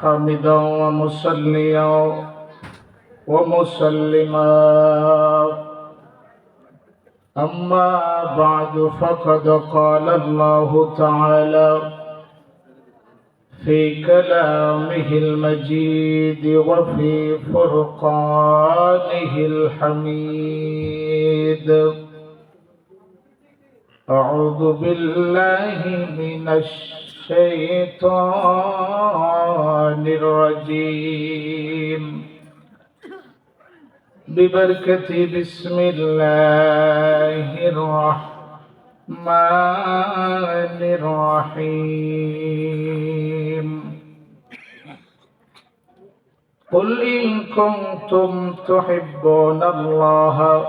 حمدا ومصليا ومسلما. أما بعد فقد قال الله تعالى في كلامه المجيد وفي فرقانه الحميد. أعوذ بالله من الشيطان الرجيم. ببركة بسم الله الرحمن الرحيم. قل إن كنتم تحبون الله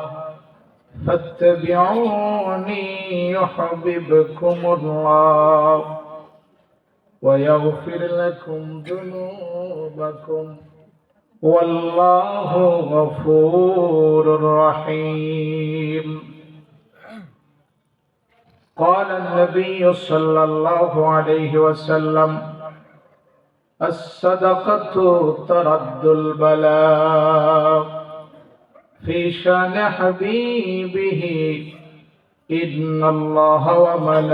فاتبعوني يحببكم الله. ويغفر لكم ذنوبكم. والله غفور رحيم. قال النبي صلى الله عليه وسلم الصدقة ترد البلاء. في شأن حبيبه إن الله وملائكته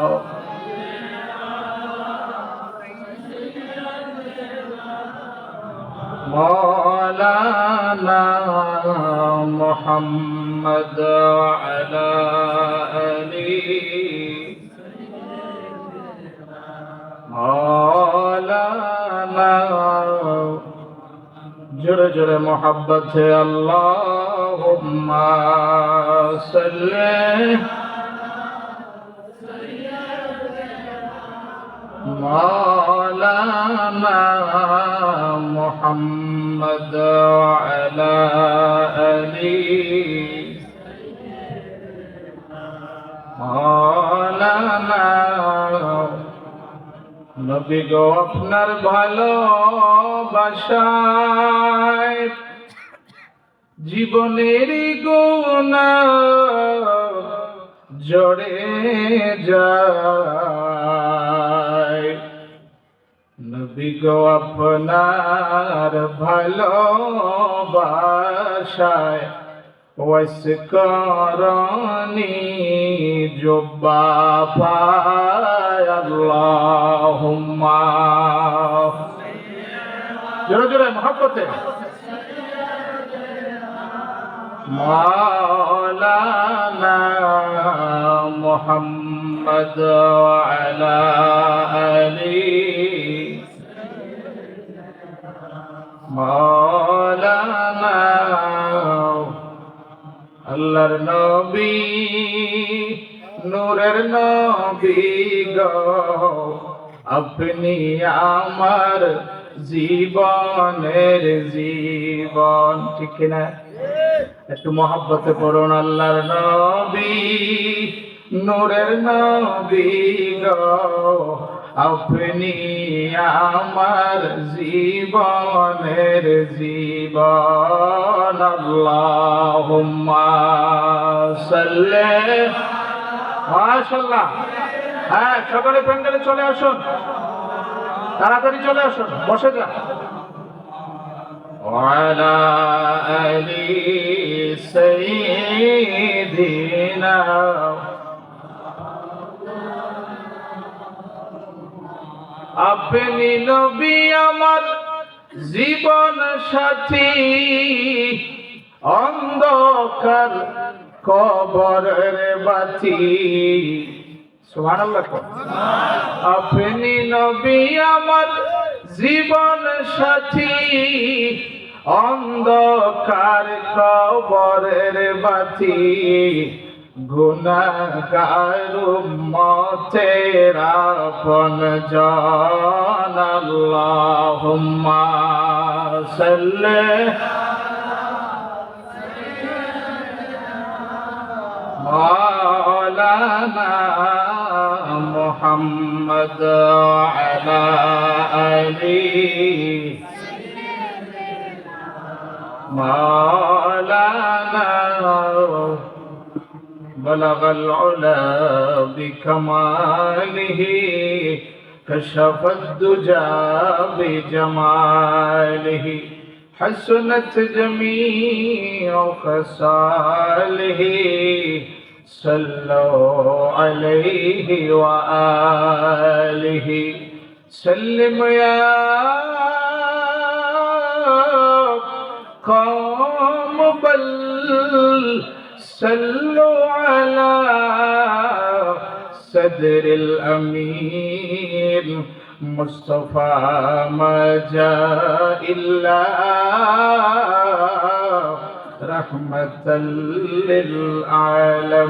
مولانا محمد وعلى آله. مولانا جر جر محبت اللهم صل. مولانا محمد وعلى آله مولانا নবী গো আপনার ভালোবাসায় জীবনের গোনা জড়ে যায় যদি গো আপনার ভালো বাসায় ওয়াস করনি জব্বা পায় আল্লাহুম্মা। জোরে জোরে, মহব্বতে। মাওলানা মুহাম্মদ আলা আল্লাহর নবী, নূরের নবী গো। আপনি আমার জীবনের জীবন, ঠিক না একটু মহাব্বতে পড়ুন, আল্লাহর নবী, নূরের নবী গো। আপনি আমার জীবনের জীবন আল্লাহুম্মা সাল্লি মাশাআল্লাহ হ্যাঁ সকালে প্যান্ডেলে চলে আসুন তাড়াতাড়ি চলে আসুন বসে যান وعلى آل سيدنا আপনি নবী আমার জীবন সাথী। অন্ধকার কবরের বাতি। আপনি নবী আমার জীবন সাথী। অন্ধকার কবরের বাতি। গুণগার মতে রাফন জানাল্লাহুম্মা সাল্লি মাওলানা মুহাম্মদ আলা আলি মা بلغ العلا بكماله كشف الدجى بجماله حسنت جميع خصاله صلوا عليه وآله. سلم يا قوم بل صلوا على صدر الأمين مصطفى ما جاء إلا رحمة للعالمين.